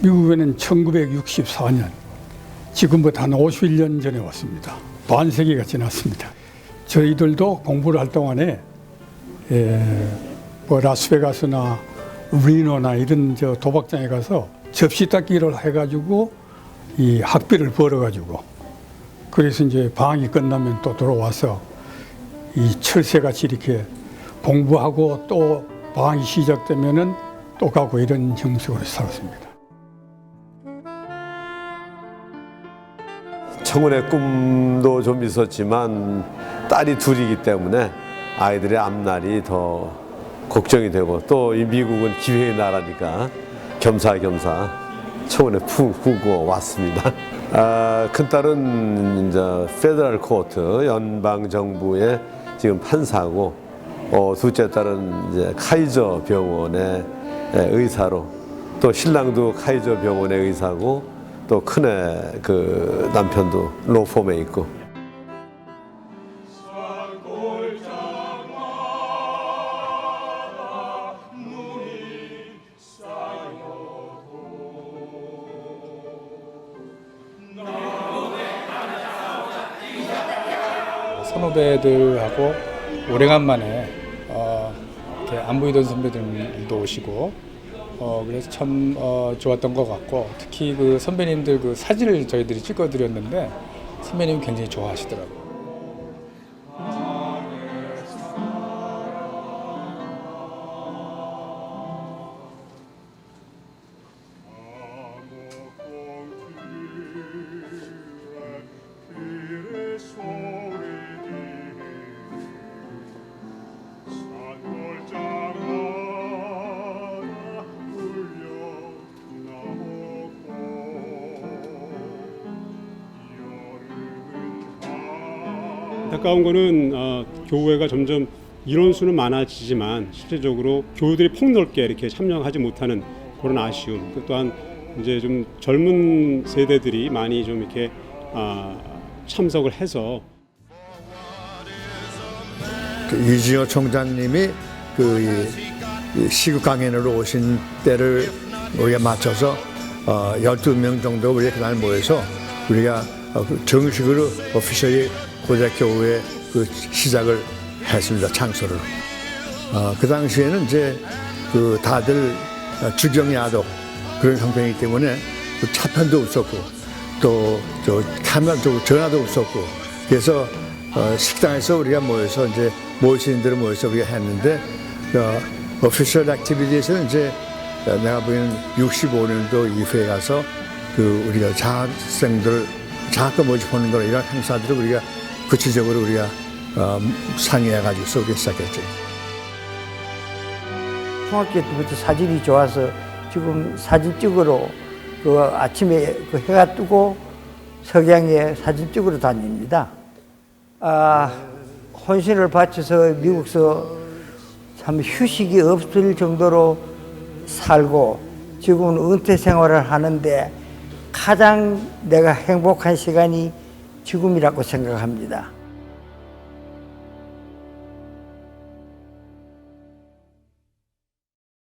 미국에는 1964년, 지금부터 한 51년 전에 왔습니다. 반세기가 지났습니다. 저희들도 공부를 할 동안에 에, 뭐 라스베가스나 리노나 이런 저 도박장에 가서 접시 닦기를 해가지고 이 학비를 벌어가지고 그래서 이제 방학이 끝나면 또 들어와서 이 철새같이 이렇게 공부하고 또 방학이 시작되면은 또 가고 이런 형식으로 살았습니다. 청혼의 꿈도 좀 있었지만 딸이 둘이기 때문에 아이들의 앞날이 더 걱정이 되고 또 이 미국은 기회의 나라니까 겸사겸사 청혼에 푹 묵고 왔습니다. 아, 큰 딸은 이제 페더럴 코트 연방 정부의 지금 판사고 어, 둘째 딸은 이제 카이저 병원의 예, 의사로 또 신랑도 카이저 병원의 의사고 또 큰애 그 남편도 로펌에 있고. 선후배들하고 오래간만에 어, 안 보이던 선배들도 오시고 어, 그래서 참 어, 좋았던 것 같고 특히 그 선배님들 그 사진을 저희들이 찍어드렸는데 선배님이 굉장히 좋아하시더라고요. 안타까운 거는 어, 교회가 점점 인원수는 많아지지만 실제적으로 교우들이 폭넓게 이렇게 참여하지 못하는 그런 아쉬움. 그 또한 이제 좀 젊은 세대들이 많이 좀 이렇게 아, 참석을 해서 그 이지호 총장님이 그 시국 강연으로 오신 때를 우리가 맞춰서 어, 12명 정도 우리가 그날 모여서 우리가 어, 그 정식으로 오피셜리 고대교회 그 시작을 했습니다. 창소를. 어, 그 당시에는 이제 그 다들 어, 주경야독 그런 형편이기 때문에 그 차편도 없었고 또저 카메라도 전화도 없었고 그래서 어, 식당에서 우리가 모여서 이제 대로 모여서 우리가 했는데 어, 오피셜 액티비티에서는 이제 어, 내가 보기에는 65년도 이후에 가서 그 우리가 자학생들 자학교 모집하는 거나 이런 행사들을 우리가 구체적으로 우리가 어, 상의해가지고 우리가 시작했죠. 중학교 때부터 사진이 좋아서 지금 사진 찍으러 그 아침에 그 해가 뜨고 석양에 사진 찍으러 다닙니다. 아, 혼신을 바쳐서 미국서 참 휴식이 없을 정도로 살고 지금은 은퇴 생활을 하는데 가장 내가 행복한 시간이 지금이라고 생각합니다.